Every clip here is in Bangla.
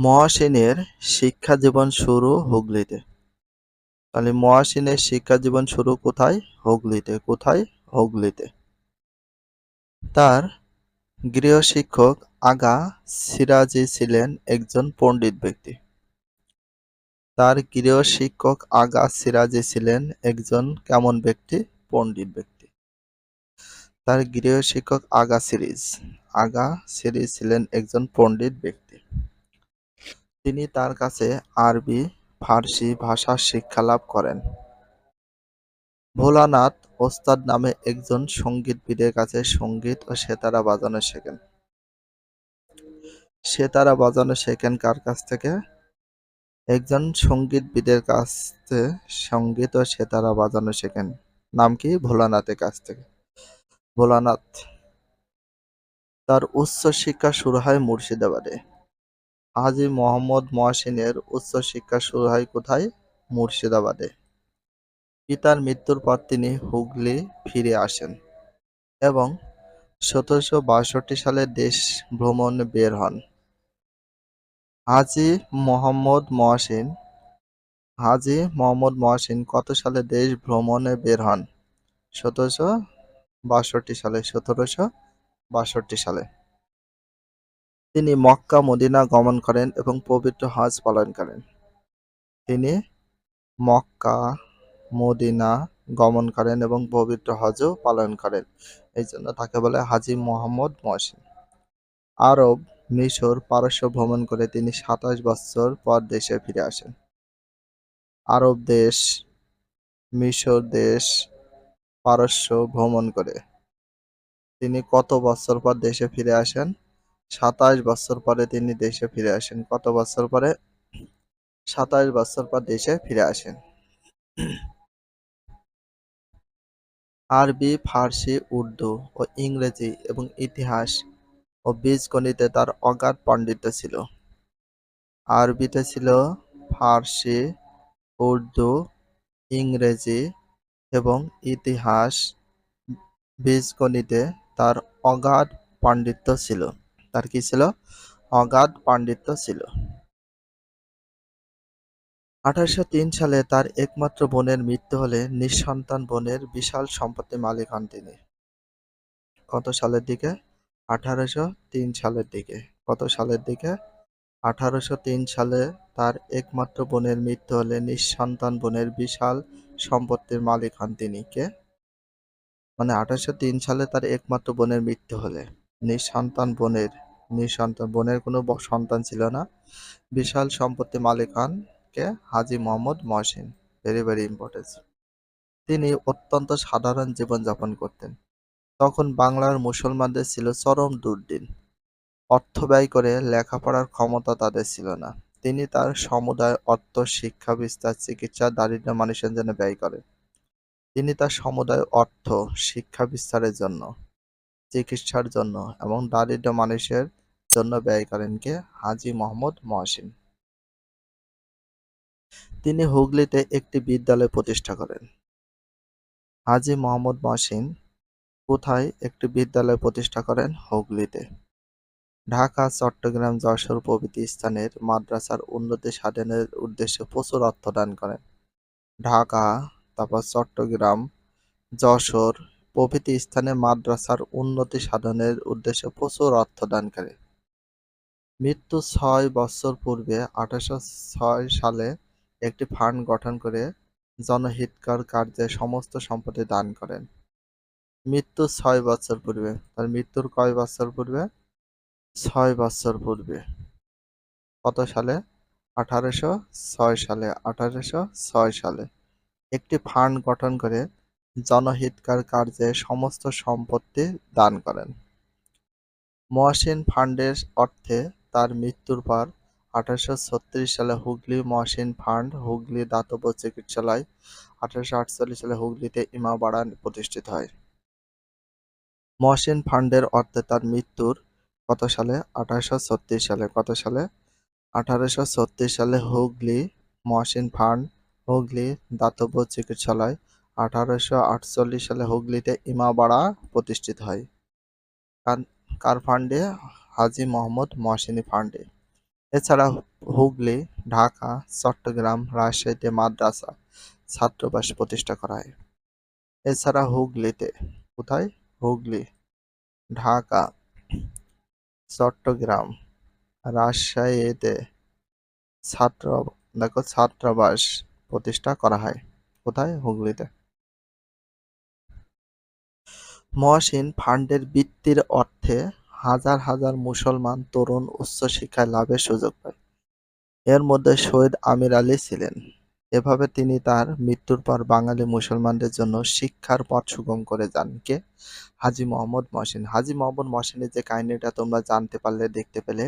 মহাসিনের শিক্ষা জীবন শুরু হুগলিতে। তাহলে মহাসিনের শিক্ষা জীবন শুরু কোথায়? হুগলিতে। কোথায়? হুগলিতে। তার গৃহশিক্ষক আগা সিরাজি ছিলেন একজন পণ্ডিত ব্যক্তি। তার গৃহশিক্ষক আগা সিরাজি ছিলেন একজন কেমন ব্যক্তি? পণ্ডিত ব্যক্তি। তার গৃহশিক্ষক আগা সিরিজ। আগা সিরিজ ছিলেন একজন পণ্ডিত ব্যক্তি। তিনি তার কাছে আরবি, ফার্সি ভাষা শিক্ষা লাভ করেন। ভোলানাথ ওস্তাদ নামে একজন সঙ্গীতবিদের কাছে সংগীত ও সেতারা বাজানো শেখেন। সেতারা বাজানো শেখেন কার কাছ থেকে? একজন সঙ্গীতবিদের কাছ সংগীত ও সেতারা বাজানো শেখেন। নাম কি? ভোলানাথের কাছ থেকে। ভোলানাথ। তার উচ্চ শিক্ষা শুরু হয় মুর্শিদাবাদে। হাজী মোহাম্মদ মহসিনের উচ্চ শিক্ষা শুরু হয় কোথায়? মুর্শিদাবাদে। পিতার মৃত্যুর পর তিনি হুগলি ফিরে আসেন এবং সতেরোশো বাষট্টি সালে দেশ ভ্রমণে বের হন। হাজী মোহাম্মদ মহসিন হাজী মোহাম্মদ মহসিন কত সালে দেশ ভ্রমণে বের হন? সতেরোশো বাষট্টি সালে, সতেরোশো বাষট্টি সালে। তিনি মক্কা, মদিনা গমন করেন এবং পবিত্র হজ পালন করেন। তিনি মক্কা, মদিনা গমন করেন এবং পবিত্র হজও পালন করেন। এই জন্য তাকে বলে হাজী মোহাম্মদ মহসিন। আরব, মিশর পারস্য ভ্রমণ করে তিনি সাতাশ বছর পর দেশে ফিরে আসেন। আরব দেশ, মিশর দেশ পারস্য ভ্রমণ করে তিনি কত বছর পর দেশে ফিরে আসেন? সাতাশ বছর পরে তিনি দেশে ফিরে আসেন। কত বছর পরে? সাতাশ বছর পর দেশে ফিরে আসেন। আরবি, ফার্সি, উর্দু ও ইংরেজি এবং ইতিহাস ও বীজগণিতে তার অগাধ পাণ্ডিত্য ছিল। আরবিতে ছিল ফার্সি, উর্দু, ইংরেজি এবং ইতিহাস। বীজগণিতে তার অগাধ পাণ্ডিত্য ছিল। তার কি ছিল? অগাধ পাণ্ডিত্য ছিল। আঠারোশো তিন সালে তার একমাত্র বোনের মৃত্যু হলে নিঃসন্তান বোনের বিশাল সম্পত্তির মালিক হন তিনি। কত সালের দিকে? আঠারোশো তিন সালের দিকে। কত সালের দিকে? আঠারোশো তিন সালে তার একমাত্র বোনের মৃত্যু হলে নিঃসন্তান বোনের বিশাল সম্পত্তির মালিক হন তিনি। কে? মানে আঠারোশো তিন সালে তার একমাত্র বোনের মৃত্যু হলে নিঃসন্তান বোনের নিঃসন্তান, বোনের কোনো সন্তান ছিল না। বিশাল সম্পত্তি মালিক হন কে Haji Mohammad Mohsin very very important তিনি অত্যন্ত সাধারণ জীবনযাপন করতেন। তখন বাংলার মুসলমানদের ছিল চরম দুর্দিন। অর্থ ব্যয় করে লেখাপড়ার ক্ষমতা তাদের ছিল না। তিনি তার সমুদায়, অর্থ, শিক্ষা, বিস্তার, চিকিৎসা দারিদ্র মানুষের জন্য ব্যয় করেন। তিনি তার সমুদায়, অর্থ, শিক্ষা বিস্তারের জন্য চিকিৎসার জন্য এবং দারিদ্র মানুষের জন্য ব্যয় করেন কে হাজী মোহাম্মদ মহসিন। তিনি হুগলিতে একটি বিদ্যালয় প্রতিষ্ঠা করেন। হাজী মোহাম্মদ মহসিন কোথায় একটি বিদ্যালয় প্রতিষ্ঠা করেন? হুগলিতে। ঢাকা, চট্টগ্রাম যশোর প্রভৃতি স্থানের মাদ্রাসার উন্নতি সাধনের উদ্দেশ্যে প্রচুর অর্থ দান করেন। ঢাকা, তারপর চট্টগ্রাম, যশোর প্রভৃতি স্থানে মাদ্রাসার উন্নতি সাধনের উদ্দেশ্যে প্রচুর অর্থ দান করে মৃত্যু ছয় বছর পূর্বে আঠারোশো ছয় সালে একটি ফান্ড গঠন করে জনহিতকর কার্যে সমস্ত সম্পত্তি দান করেন। মৃত্যু ছয় বছর পূর্বে। তার মৃত্যুর কয় বছর পূর্বে? ছয় বছর পূর্বে। কত সালে? আঠারোশো ছয় সালে। আঠারোশো ছয় সালে। একটি ফান্ড গঠন করে জনহিতকর কার্যে সমস্ত সম্পত্তি দান করেন। মহসিন ফান্ডের অর্থে তার মৃত্যুর পর আঠারোশো ছত্রিশ সালে হুগলি মহসিন ফান্ড, হুগলি দাতব্য চিকিৎসালয় আঠারোশো আটচল্লিশ সালে হুগলিতে ইমামবাড়া প্রতিষ্ঠিত হয়। মহসিন ফান্ডের অর্থে তার মৃত্যুর কত সালে? আঠারোশো ছত্রিশ সালে। কত সালে? আঠারোশো ছত্রিশ সালে হুগলি মহসিন ফান্ড, হুগলি দাতব্য চিকিৎসালয় আঠারোশো আটচল্লিশ সালে হুগলিতে ইমামবাড়া প্রতিষ্ঠিত হয়। কার ফান্ডে? হাজী মোহাম্মদ মহসিনী ফান্ডে। এছাড়া হুগলি, ঢাকা, চট্টগ্রাম, রাজশাহীতে মাদ্রাসা, ছাত্রাবাস প্রতিষ্ঠা করা হয়। এছাড়া হুগলিতে কোথায়? হুগলি, ঢাকা, চট্টগ্রাম, রাজশাহীতে ছাত্র, দেখো ছাত্রাবাস প্রতিষ্ঠা করা হয়। কোথায়? হুগলিতে। মহসিন ফান্ডের বৃত্তির অর্থে হাজার হাজার মুসলমান তরুণ উচ্চশিক্ষায় লাভের সুযোগ পায়। এর মধ্যে শহীদ আমির আলী ছিলেন। এভাবে তিনি তার মৃত্যুর পর বাঙালি মুসলমানদের জন্য শিক্ষার পথ সুগম করে যান কে? হাজী মোহাম্মদ মহসিন। হাজি মোহাম্মদ মহসিনের যে কাহিনীটা তোমরা জানতে পারলে, দেখতে পেলে,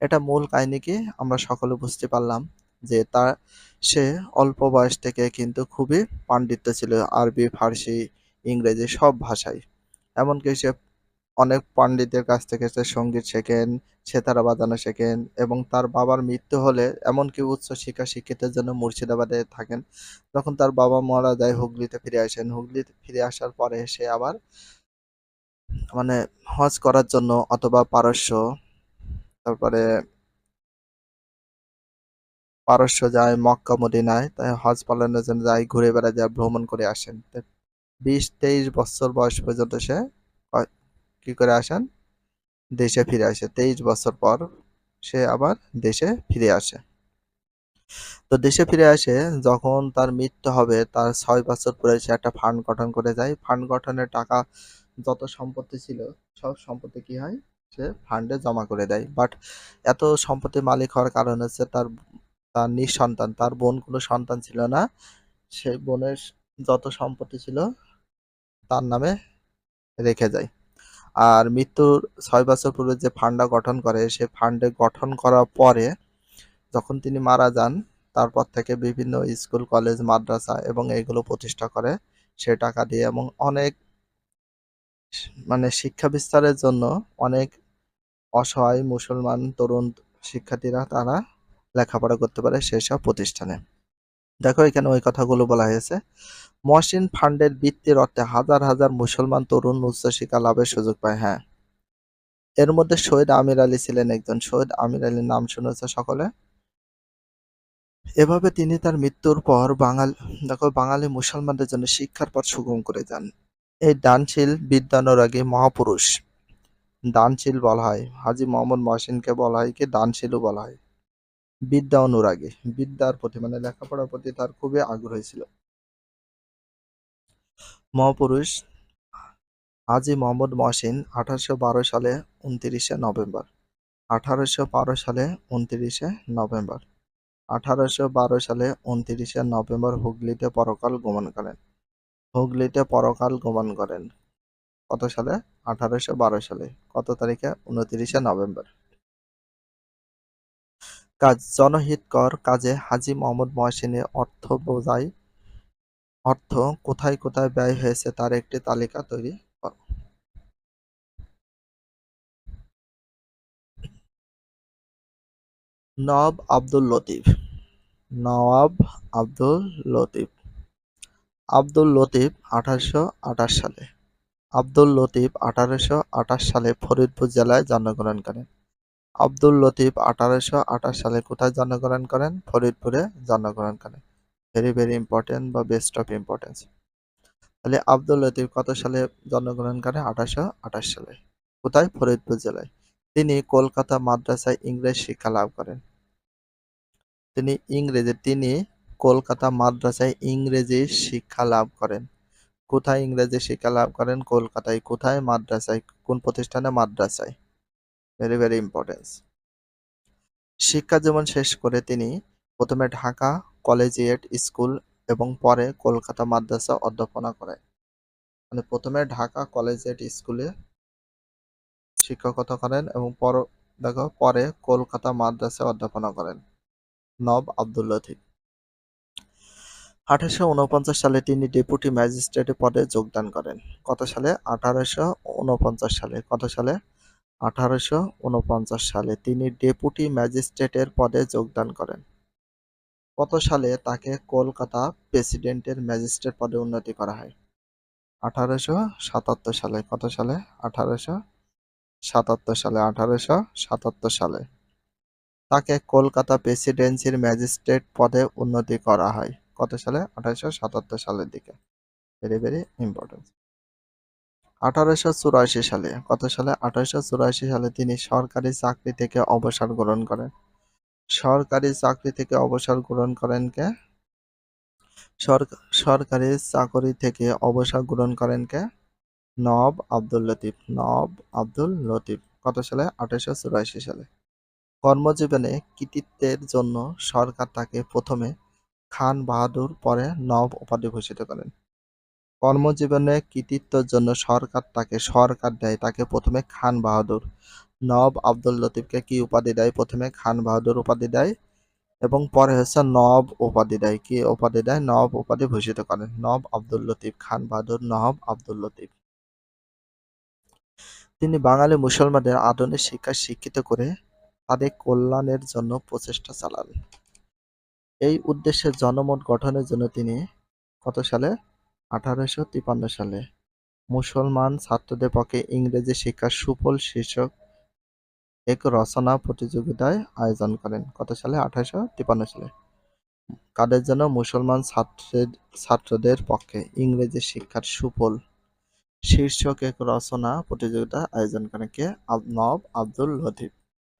এটা মূল কাহিনী কি? আমরা সকলে বুঝতে পারলাম যে তার সে অল্প বয়স থেকে কিন্তু খুবই পাণ্ডিত্য ছিল আরবি, ফার্সি, ইংরেজি সব ভাষায়। এমনকি সে অনেক পণ্ডিতের কাছ থেকে সে সংগীত শেখেন, সেতারা বাজানো শেখেন এবং তার বাবার মৃত্যু হলে এমনকি উচ্চ শিক্ষা শিক্ষিতের জন্য মুর্শিদাবাদে থাকেন। তখন তার বাবা মারা যায় হুগলিতে ফিরে আসেন। হুগলিতে ফিরে আসার পরে সে আবার মানে হজ করার জন্য অথবা পারস্য, তারপরে পারস্য যায় মক্কা, মদিনায়। তাই হজ পালনের জন্য যায়, ঘুরে বেড়া যায়, ভ্রমণ করে আসেন। বিশ তেইশ বছর বয়স পর্যন্ত সে কি করে আসেন? দেশে ফিরে আসে। তেইশ বছর পর সে আবার দেশে ফিরে আসে। তো দেশে ফিরে আসে, যখন তার মৃত্যু হবে, তার ছয় বছর পরে সে একটা ফান্ড গঠন করে যায়। ফান্ড গঠনের টাকা যত সম্পত্তি ছিল, সব সম্পত্তি কি হয়? সে ফান্ডে জমা করে দেয়। বাট এত সম্পত্তির মালিক হওয়ার কারণ হচ্ছে তার তার নিঃসন্তান, তার বোন কোনো সন্তান ছিল না। সে বোনের যত সম্পত্তি ছিল তার নামে রেখে যায়। আর মৃত্যুর ছয় বছর পূর্বে যে ফান্ডটা গঠন করে, সে ফান্ডে গঠন করার পরে যখন তিনি মারা যান, তারপর থেকে বিভিন্ন স্কুল, কলেজ, মাদ্রাসা এবং এইগুলো প্রতিষ্ঠা করে। সে টাকা দিয়ে এবং অনেক মানে শিক্ষা বিস্তারের জন্য অনেক অসহায় মুসলমান, তরুণ শিক্ষার্থীরা তারা লেখাপড়া করতে পারে সেসব প্রতিষ্ঠানে। দেখো এখানে ওই কথাগুলো বলা হয়েছে। মহসিন ফান্ডের বৃত্তির অর্থে হাজার হাজার মুসলমান তরুণ উচ্চশিক্ষা লাভের সুযোগ পায় হ্যাঁ। এর মধ্যে শহীদ আমির আলী ছিলেন একজন। শহীদ আমির আলীর নাম শুনেছে সকলে? এভাবে তিনি তার মৃত্যুর পর বাঙালি, দেখো বাঙালি মুসলমানদের জন্য শিক্ষার পথ সুগম করে যান এই দানশীল, বিদ্যানুরাগী মহাপুরুষ। দানশীল বলা হয়। হাজি মোহাম্মদ মহসিনকে বলা হয় কি দানশীলও বলা হয়। বিদ্যা অনুরাগী। বিদ্যার প্রতি মানে লেখাপড়ার প্রতি তার খুবই আগ্রহী ছিল। মহাপুরুষ হাজি মোহাম্মদ মহসিন আঠারোশো বারো সালে উনত্রিশে নভেম্বর, আঠারোশো বারো সালে উনত্রিশে নভেম্বর, আঠারোশো বারো সালে উনত্রিশে নভেম্বর হুগলিতে পরকাল গমন করেন। হুগলিতে পরকাল গমন করেন। কত সালে? আঠারোশো বারো সালে। কত তারিখে? উনত্রিশে নভেম্বর। কাজ জনহিতকর কাজে হাজী মোহাম্মদ মহসিনের অর্থ বোঝায় অর্থ কোথায় কোথায় ব্যয় হয়েছে তার একটি তালিকা তৈরি করো। নওয়াব আব্দুল লতিফ। নওয়াব আব্দুল লতিফ। আব্দুল লতিফ আঠারোশো আঠাশ সালে। আব্দুল লতিফ আঠারোশো আঠাশ সালে ফরিদপুর জেলায় জন্মগ্রহণ করেন আব্দুল লতিফ আঠারোশো আঠাশ সালে কোথায় জন্মগ্রহণ করেন? ফরিদপুরে জন্মগ্রহণ করেন। ভেরি ভেরি ইম্পর্টেন্ট বা বেস্ট অফ ইম্পর্টেন্স তাহলে আব্দুল লতিফ কত সালে জন্মগ্রহণ করেন? আঠারোশো আঠাশ সালে। কোথায়? ফরিদপুর জেলায়। তিনি কলকাতা মাদ্রাসায় ইংরেজ শিক্ষা লাভ করেন। তিনি ইংরেজি, তিনি কলকাতা মাদ্রাসায় ইংরেজি শিক্ষা লাভ করেন। কোথায় ইংরেজি শিক্ষা লাভ করেন? কলকাতায়। কোথায়? মাদ্রাসায়। কোন প্রতিষ্ঠানে? মাদ্রাসায়। ভেরি ভেরি ইম্পর্টেন্স শিক্ষা জীবন শেষ করে তিনি প্রথমে ঢাকা কলেজিয়েট স্কুল এবং পরে কলকাতা মাদ্রাসা অধ্যাপনা করেন। মানে প্রথমে ঢাকা কলেজিয়েট স্কুলে শিক্ষকতা করেন এবং পর, দেখো, পরে কলকাতা মাদ্রাসা অধ্যাপনা করেন নব আব্দুল লতিফ। আঠারোশো উনপঞ্চাশ সালে তিনি ডেপুটি ম্যাজিস্ট্রেট পদে যোগদান করেন। কত সালে? আঠারোশো উনপঞ্চাশ সালে। কত সালে? আঠারোশো উনপঞ্চাশ সালে তিনি ডেপুটি ম্যাজিস্ট্রেটের পদে যোগদান করেন। কত সালে তাকে কলকাতা প্রেসিডেন্টের ম্যাজিস্ট্রেট পদে উন্নতি করা হয়? আঠারোশো সাতাত্তর সালে, কত সালে? আঠারোশো সাতাত্তর সালে, আঠারোশো সাতাত্তর সালে তাকে কলকাতা প্রেসিডেন্সির ম্যাজিস্ট্রেট পদে উন্নতি করা হয়। কত সালে? আঠারোশো সাতাত্তর সালের দিকে। ভেরি ভেরি ইম্পর্টেন্ট আঠারোশো চুরাশি সালে, কত সালে? আঠারোশো চুরাশি সালে তিনি সরকারি চাকরি থেকে অবসর গ্রহণ করেন। সরকারি চাকরি থেকে অবসর গ্রহণ করেন কে? সরকারি চাকরি থেকে অবসর গ্রহণ করেন কে? নব আব্দুল লতিফ, নব আব্দুল লতিফ, কত সালে? আঠারোশো চুরাশি সালে। কর্মজীবনে কৃতিত্বের জন্য সরকার তাকে প্রথমে খান বাহাদুর পরে নব উপাধি ভূষিত করেন। কর্মজীবনে কৃতিত্বের জন্য সরকার তাকে সরকার দেয়, তাকে প্রথমে খান বাহাদুর। নব আব্দুল লতিফকে কি উপাধি দেয়? প্রথমে খান বাহাদুর উপাধি দেয় এবং পরে হচ্ছে নব উপাধি দেয়। কি উপাধি দেয়? নব উপাধি ভূষিত করেন। নব আব্দুল লতিফ, খান বাহাদুর নব আব্দুল লতিফ। তিনি বাঙালি মুসলমানদের আধুনিক শিক্ষা শিক্ষিত করে তাদের কল্যাণের জন্য প্রচেষ্টা চালান। এই উদ্দেশ্যে জনমত গঠনের জন্য তিনি কত সালে আঠারোশো তিপান্ন সালে মুসলমান ছাত্রদের পক্ষে ইংরেজি শিক্ষার সুফল শীর্ষক এক রচনা প্রতিযোগিতায় আয়োজন করেন। কত সালে? আঠারোশো তিপান্ন সালে। কাদের জন্য মুসলমান ছাত্রের, ছাত্রদের পক্ষে ইংরেজি শিক্ষার সুফল শীর্ষক এক রচনা প্রতিযোগিতা আয়োজন করেন কে? নব আব্দুল লতিফ।